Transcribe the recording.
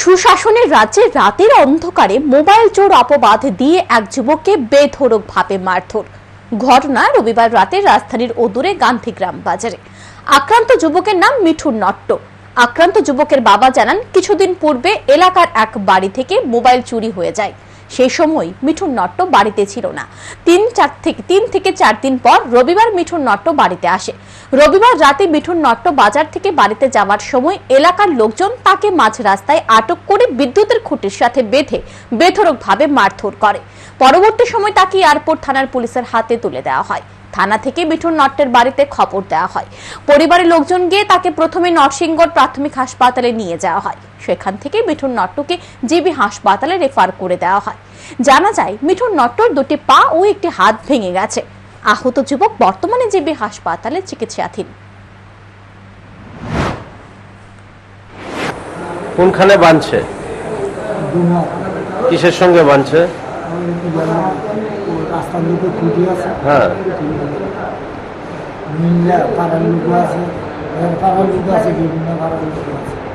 সুশাসনের রাজ্যে রাতের অন্ধকারে মোবাইল চোর অপবাদ দিয়ে এক যুবককে বেধরক ভাবে মারধর। ঘটনা রবিবার রাতে রাজধানীর ওদূরে গান্ধীগ্রাম বাজারে। আক্রান্ত যুবকের নাম মিঠুন নট্ট। আক্রান্ত যুবকের বাবা জানান, কিছুদিন পূর্বে এলাকার এক বাড়ি থেকে মোবাইল চুরি হয়ে যায়। সেই সময় মিঠুন নট্ট বাড়িতে ছিল না। তিন চার থেকে, তিন থেকে চার দিন পর রবিবার মিঠুন নট্ট বাড়িতে আসে। রবিবার রাতে মিঠুন নট্ট বাজার থেকে বাড়িতে যাওয়ার সময় এলাকার লোকজন তাকে মাঝ রাস্তায় আটক করে বিদ্যুতের খুঁটির সাথে বেঁধে, বেধড়কভাবে মারধর করে। পরবর্তী সময় তাকে এয়ারপোর্ট থানার পুলিশের হাতে তুলে দেওয়া হয়। থানা থেকে মিঠুন নট্টের বাড়িতে খবর দেওয়া হয়। পরিবারের লোকজন গিয়ে তাকে প্রথমে নরসিংগড় প্রাথমিক হাসপাতালে নিয়ে যাওয়া হয়। সেখান থেকে মিঠুন নট্টকে জিবি হাসপাতালে রেফার করে দেওয়া হয়। জানা যায় মিঠুন নট্টর দুটি পা ও একটি হাত ভেঙে গেছে। আহত যুবক বর্তমানে জিবি হাসপাতালে চিকিৎসাধীন। কোনখানে বাঁধছে? কিসের সঙ্গে আছে হ্যাঁ। পাড়ার লোক আছে পাড়ার লোক আছে বিভিন্ন পাড়ার লোক আছে।